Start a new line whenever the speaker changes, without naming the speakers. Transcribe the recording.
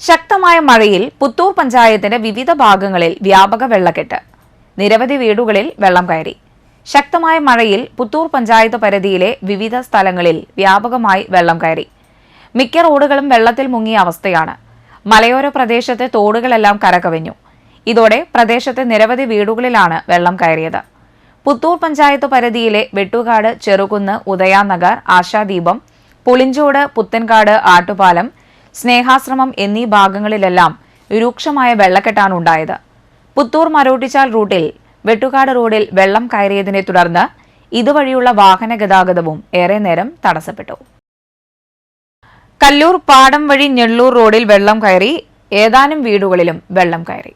ശക്തമായ മഴയിൽ പുത്തൂർ പഞ്ചായത്തിന്റെ വിവിധ ഭാഗങ്ങളിൽ വ്യാപക വെള്ളക്കെട്ട്. നിരവധി വീടുകളിൽ വെള്ളം കയറി. ശക്തമായ മഴയിൽ പുത്തൂർ പഞ്ചായത്ത് പരിധിയിലെ വിവിധ സ്ഥലങ്ങളിൽ വ്യാപകമായി വെള്ളം കയറി. മിക്ക റോഡുകളും വെള്ളത്തിൽ മുങ്ങിയ അവസ്ഥയാണ്. മലയോര പ്രദേശത്തെ തോടുകളെല്ലാം കരകവിഞ്ഞു. ഇതോടെ പ്രദേശത്തെ നിരവധി വീടുകളിലാണ് വെള്ളം കയറിയത്. പുത്തൂർ പഞ്ചായത്ത് പരിധിയിലെ വെട്ടുകാട് ചെറുകുന്ന് ഉദയാനഗർ ആശാദീപം പുളിഞ്ചോട് പുത്തൻകാട് ആട്ടുപാലം സ്നേഹാശ്രമം എന്നീ ഭാഗങ്ങളിലെല്ലാം രൂക്ഷമായ വെള്ളക്കെട്ടാണ് ഉണ്ടായത്. പുത്തൂർ മരോട്ടിച്ചാൽ റൂട്ടിൽ വെട്ടുകാട് റോഡിൽ വെള്ളം കയറിയതിനെ തുടർന്ന് ഇതുവഴിയുള്ള വാഹന ഗതാഗതവും ഏറെ നേരം തടസ്സപ്പെട്ടു. കല്ലൂർ പാടം വഴി ഞെള്ളൂർ റോഡിൽ വെള്ളം കയറി ഏതാനും വീടുകളിലും വെള്ളം കയറി.